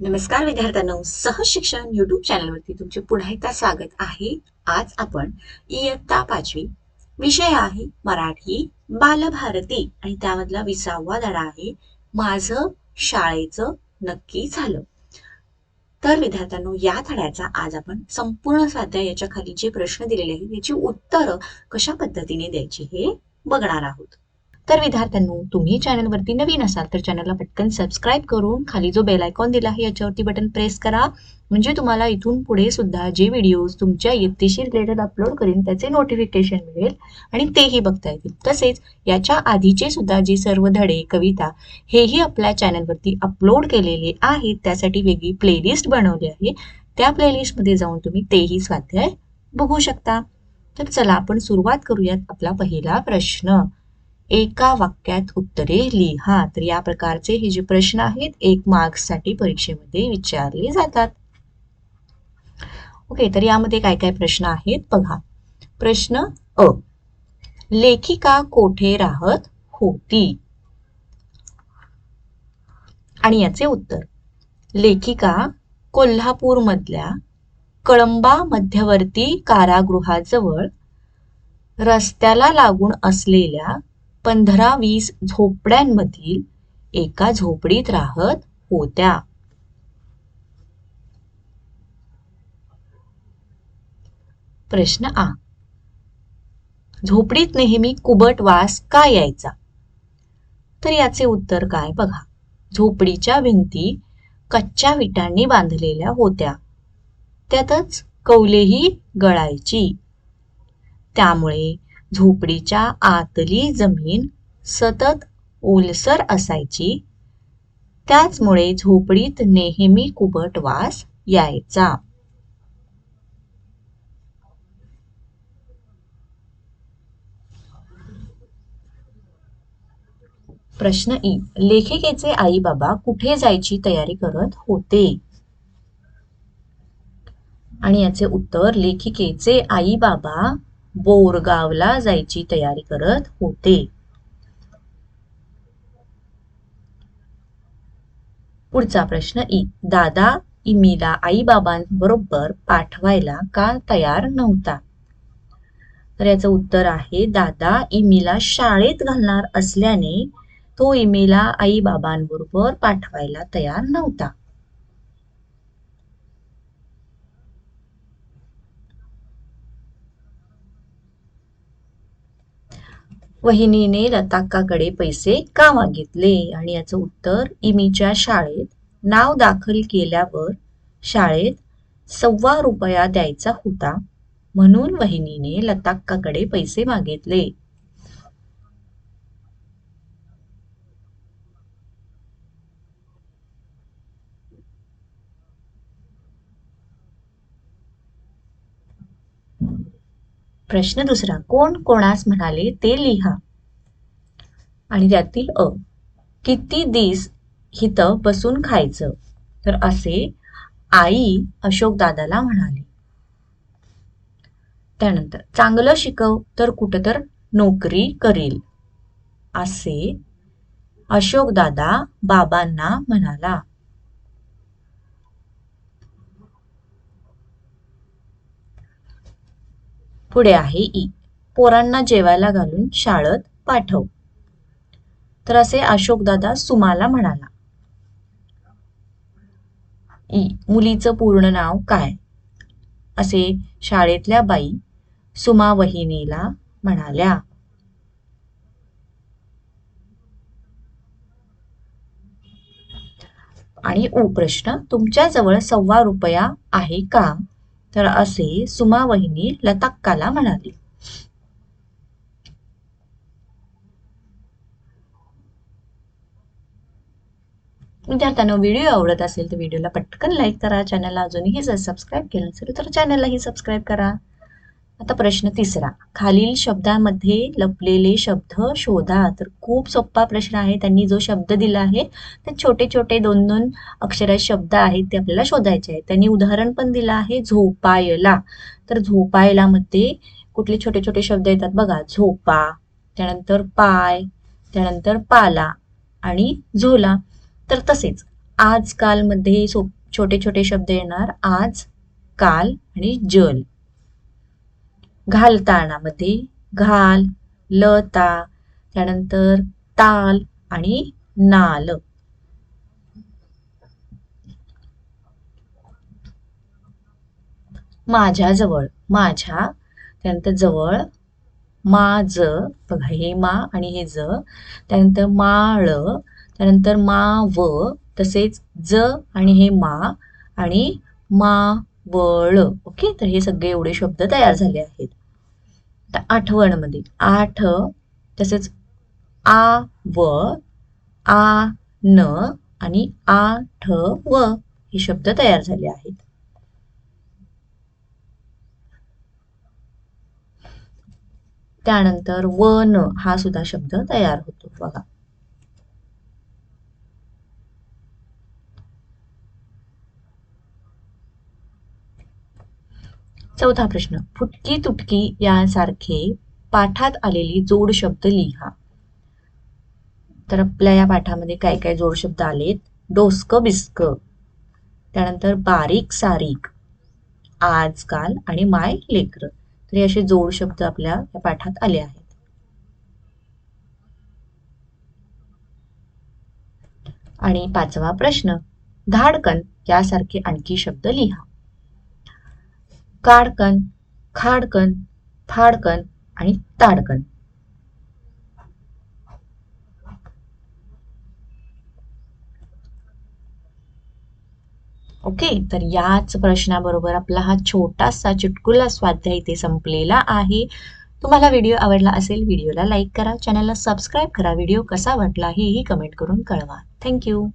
नमस्कार विद्यार्थ्यांनो सहज शिक्षण युट्यूब चॅनलवरती तुमचे पुन्हा एकदा स्वागत आहे. आज आपण इयत्ता पाचवी विषय आहे मराठी बालभारती आणि त्यामधला विसावा धडा आहे माझं शाळेचं नक्की झालं. तर विद्यार्थ्यांनो या धड्याचा आज आपण संपूर्ण स्वाध्याय याच्या खाली जे प्रश्न दिलेले आहेत याची उत्तरं कशा पद्धतीने द्यायची हे बघणार आहोत. तर विद्यार्थ्यांनो तुम्ही चॅनलवरती नवीन असाल तर चॅनलला पटकन सबस्क्राईब करून खाली जो बेल आयकॉन दिला आहे याच्यावरती बटन प्रेस करा. म्हणजे तुम्हाला इथून पुढे सुद्धा जे व्हिडिओज तुमच्या इयत्तेशी रिलेटेड अपलोड करीन त्याचे नोटिफिकेशन मिळेल आणि तेही बघता येतील. तसेच याच्या आधीचे सुद्धा जे सर्व धडे कविता हेही आपल्या चॅनलवरती अपलोड केलेले आहेत त्यासाठी वेगळी प्लेलिस्ट बनवली आहे. त्या प्लेलिस्टमध्ये जाऊन तुम्ही तेही स्वाध्याय बघू शकता. तर चला आपण सुरुवात करूयात आपला पहिला प्रश्न. एका वाक्यात उत्तरे लिहा. तर या प्रकारचे हे जे प्रश्न आहेत एक मार्क्ससाठी परीक्षेमध्ये विचारले जातात. ओके तर यामध्ये काय काय प्रश्न आहेत? बघा. प्रश्न अ. लेखिका कोठे राहत होती? आणि याचे उत्तर. लेखिका कोल्हापूर मधल्या कळंबा मध्यवर्ती कारागृहाजवळ रस्त्याला लागून असलेल्या पंधरा वीस झोपड्यांमधील एका झोपडीत राहत होत्या. प्रश्न आ. झोपडीत नेहमी कुबट वास का यायचा? तर याचे उत्तर काय बघा. झोपडीच्या भिंती कच्च्या विटांनी बांधलेल्या होत्या. त्यातच कौलेही गळायची. त्यामुळे झोपडीच्या आतली जमीन सतत ओलसर असायची. त्याचमुळे झोपडीत नेहमी कुबट वास यायचा. प्रश्न ई. लेखिकेचे आई बाबा कुठे जायची तयारी करत होते? आणि याचे उत्तर लेखिकेचे आई बाबा बोरगावला जायची तयारी करत होते. पुढचा प्रश्न ई. दादा इमीला आई बाबांबरोबर पाठवायला का तयार नव्हता? तर याचं उत्तर आहे दादा इमीला शाळेत घालणार असल्याने तो इमीला आई बाबांबरोबर पाठवायला तयार नव्हता. वहिनीने लताक्काकडे पैसे का मागितले? आणि याचं उत्तर इमीच्या शाळेत नाव दाखल केल्यावर शाळेत सव्वा रुपया द्यायचा होता. म्हणून वहिनीने लताक्काकडे पैसे मागितले. प्रश्न दुसरा कोण कोणास म्हणाले ते लिहा. आणि त्यातील अ किती दिस हित बसून खायचं? तर असे आई अशोक दादाला म्हणाले. त्यानंतर चांगलं शिकव तर कुठं तर नोकरी करील. असे अशोक दादा बाबांना म्हणाला. पुढे आहे ई. पोरांना जेवायला घालून शाळेत पाठव. तर असे अशोकदादा सुमाला म्हणाला. ई मुलीचं पूर्ण नाव काय? असे शाळेतल्या बाई सुमा वहिनीला म्हणाल्या. आणि उ प्रश्न तुमच्याजवळ सव्वा रुपया आहे का? तर असे सुमा वहिनी लताक्काला म्हणाली. विद्यार्थ्यांना व्हिडिओ आवडत असेल तर व्हिडिओला पटकन लाईक करा. चॅनलला अजूनही जर सबस्क्राईब केलं नसेल तर चॅनललाही सबस्क्राईब करा. आता प्रश्न तिसरा. खालील शब्दामध्ये लपलेले शब्द शोधा. तर खूप सोपा प्रश्न आहे. त्यांनी जो शब्द दिला आहे ते छोटे छोटे दोन दोन अक्षराचे शब्द आहेत ते आपल्याला शोधायचे आहेत. त्यांनी उदाहरण पण दिलं आहे झोपायला. तर झोपायला मध्ये कुठले छोटे छोटे शब्द येतात बघा. झोपा त्यानंतर पाय त्यानंतर पाला आणि झोला. तर तसेच आजकालमध्ये सो छोटे छोटे शब्द येणार. आज काल आणि जल. घालतानामध्ये घाल लता त्यानंतर ताल आणि नाल. माझ्याजवळ माझ्या त्यानंतर जवळ मा ज बघा हे मा आणि हे ज. त्यानंतर माळ त्यानंतर मा व तसेच ज आणि हे मा आणि मा. वळ ओके? तर हे सगळे एवढे शब्द तयार झाले आहेत. आठवण आठवणमध्ये. आठ तसेच आ व आ न आणि आठ व हे शब्द तयार झाले आहेत. त्यानंतर वन हा सुद्धा शब्द तयार होतो. बघा. चौथा प्रश्न. फुटकी तुटकी यासारखे पाठात आलेली जोड शब्द लिहा. तर आपल्या या पाठामध्ये काय काय जोड शब्द आलेत? डोसक बिस्क. त्यानंतर बारीक सारीक. आजकाल आणि माय लेकर. तर हे असे जोड शब्द आपल्या या पाठात आले आहेत. आणि पाचवा प्रश्न. धाडकन यासारखे आणखी शब्द लिहा. काडकन खाडकन फाडकन आणि ताडकन. ओके तर याच प्रश्नाबरोबर आपला हा छोटासा चुटकुला स्वाध्याय इथे संपलेला आहे. तुम्हाला व्हिडिओ आवडला असेल व्हिडिओला लाईक करा चॅनलला सबस्क्राईब करा व्हिडिओ कसा वाटला हेही कमेंट करून कळवा. थँक्यू.